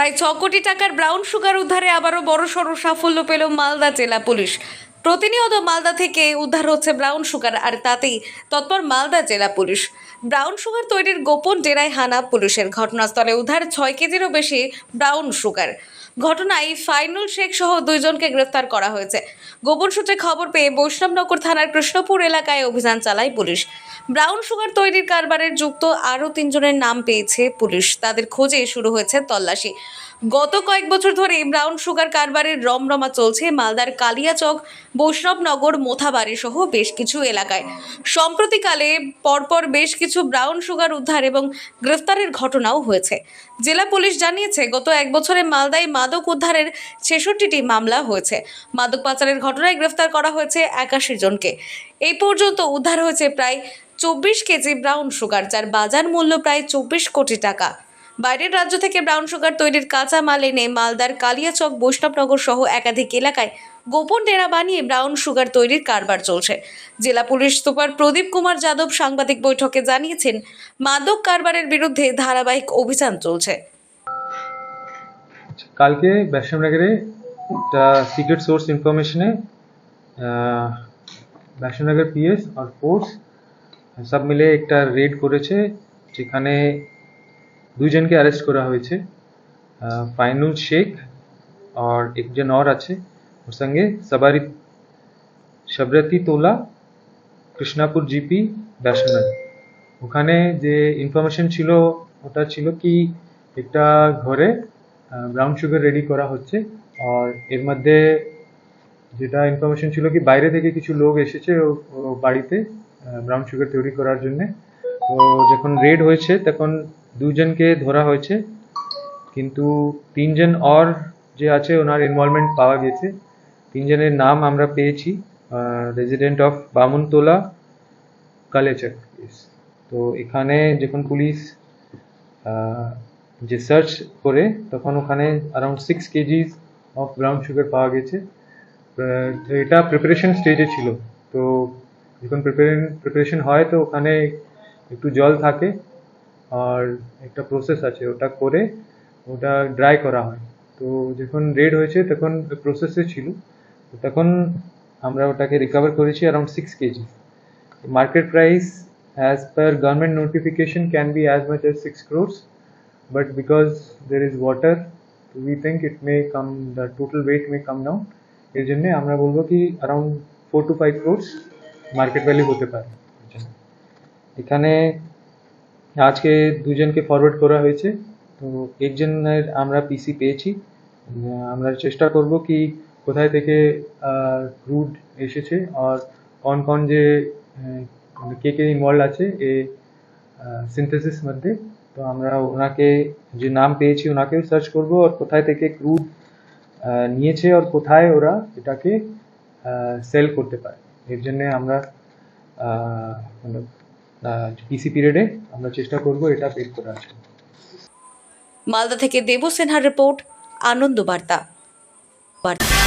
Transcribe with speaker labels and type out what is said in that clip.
Speaker 1: প্রায় ছ কোটি টাকার ব্রাউন সুগার উদ্ধারে আবারও বড়সড় সাফল্য পেল মালদা জেলা পুলিশ। প্রতিনিয়ত মালদা থেকে উদ্ধার হচ্ছে ব্রাউন সুগার, আর তাতেই তৎপর মালদা জেলা পুলিশ। ব্রাউন সুগার তৈরির গোপন ডেরায় হানা পুলিশের ঘটনাস্থলে উদ্ধার ছয় কেজিরও বেশি ব্রাউন সুগার। ঘটনায় ফাইনুল শেখ সহ দুইজনকে গ্রেফতার করা হয়েছে। গোপন সূত্রে খবর পেয়ে বৈষ্ণবনগর থানার কৃষ্ণপুর এলাকায় অভিযান চালায় পুলিশ। ব্রাউন সুগার তৈরির কারবারের যুক্ত আরও তিনজনের নাম পেয়েছে পুলিশ। তাদের খোঁজে শুরু হয়েছে তল্লাশি। গত কয়েক বছর ধরে ব্রাউন সুগার কারবারের রমরমা চলছে। মালদার কালিয়াচক, বৈষ্ণবনগর মোথাবাড়ি সহ বেশ কিছু এলাকায়। সম্প্রতিকালে পরপর বেশ কিছু ব্রাউন সুগার উদ্ধার এবং গ্রেফতারের ঘটনাও হয়েছে। জেলা পুলিশ জানিয়েছে, গত এক বছরে মালদায় মাদক উদ্ধারের ছেষট্টিটি মামলা হয়েছে। মাদক পাচারের ঘটনায় গ্রেফতার করা হয়েছে একাশি জনকে। এই পর্যন্ত উদ্ধার হয়েছে প্রায় চব্বিশ কেজি ব্রাউন সুগার, যার বাজার মূল্য প্রায় চব্বিশ কোটি টাকা। বাইরের রাজ্য থেকে ব্রাউন সুগার তৈরির কাঁচা মাল এনে মালদার কালিয়াচক, বৈষ্ণবনগর সহ একাধিক এলাকায় গোপন ডেরা বানিয়ে ব্রাউন সুগার তৈরির কারবার চলছে। জেলা পুলিশ সুপার প্রদীপ কুমার যাদব সাংবাদিক বৈঠকে জানিয়েছেন, মাদক কারবারের বিরুদ্ধে ধারাবাহিক অভিযান চলছে।
Speaker 2: কালকে একটা সিক্রেট সোর্স ইনফরমেশনে বৈষ্ণবনগর পিএস আর ফোর্স সব মিলে একটা রেড করেছে, যেখানে দুইজনকে অ্যারেস্ট করা হয়েছে। ফাইনুল শেখ আর একজন और আছে। ওর সঙ্গে সবারি শবরতি তোলা, কৃষ্ণাপুর জিপি বৈষ্ণবনগর ওখানে যে ইনফরমেশন ছিল, ওটা ছিল কি একটা ঘরে ব্রাউন সুগার রেডি করা হচ্ছে। আর এর মধ্যে যেটা ইনফরমেশন ছিল কি, বাইরে থেকে কিছু লোক এসেছে বাড়িতে ব্রাউন সুগার তৈরি করার জন্য। তো যখন রেড হয়েছে, তখন দুজনকে ধরা হয়েছে, কিন্তু তিনজন অর যে আছে ওনার ইনভলভমেন্ট পাওয়া গেছে। তিনজনের নাম আমরা পেয়েছি রেজিডেন্ট অফ বামুনতোলা, কালেচক। তো এখানে যখন পুলিশ যে সার্চ করে, তখন ওখানে around six KGs of brown sugar পাওয়া গেছে। এটা প্রিপারেশন স্টেজে ছিল। তো যখন প্রিপারেশন হয় তো ওখানে একটু জল থাকে। আর একটা প্রসেস আছে ওটা করে ওটা ড্রাই করা হয় তো যখন রেড হয়েছে তখন প্রসেসে ছিল তো তখন আমরা ওটাকে রিকভার করেছি around six KG market price as per government notification can be as much as 6 crores but because there is water we think it may come the total weight may come down এর জন্য আমরা বলবো কি around four to five crores market value হতে পারে এখানে আজকে দুজনকে ফরওয়ার্ড করা হয়েছে। তো একজনের আমরা পিসি পেয়েছি। আমরা চেষ্টা করব কি কোথায় থেকে ক্রুড এসেছে আর কোন কোন যে আহ, কে কে ইনভলভ আছে এ সিনথেসিস মধ্যে। তো আমরা ওনাকে যে নাম পেয়েছি ওনাকেও সার্চ করব আর কোথায় থেকে ক্রুড নিয়েছে আর কোথায় ওরা এটাকে সেল করতে পারে। এর জন্য আমরা পিসি পিরিয়ডে আমরা চেষ্টা করব এটা বের করার জন্য।
Speaker 1: মালদা থেকে দেবসেনহার রিপোর্ট আনন্দ বার্তা। বার্তা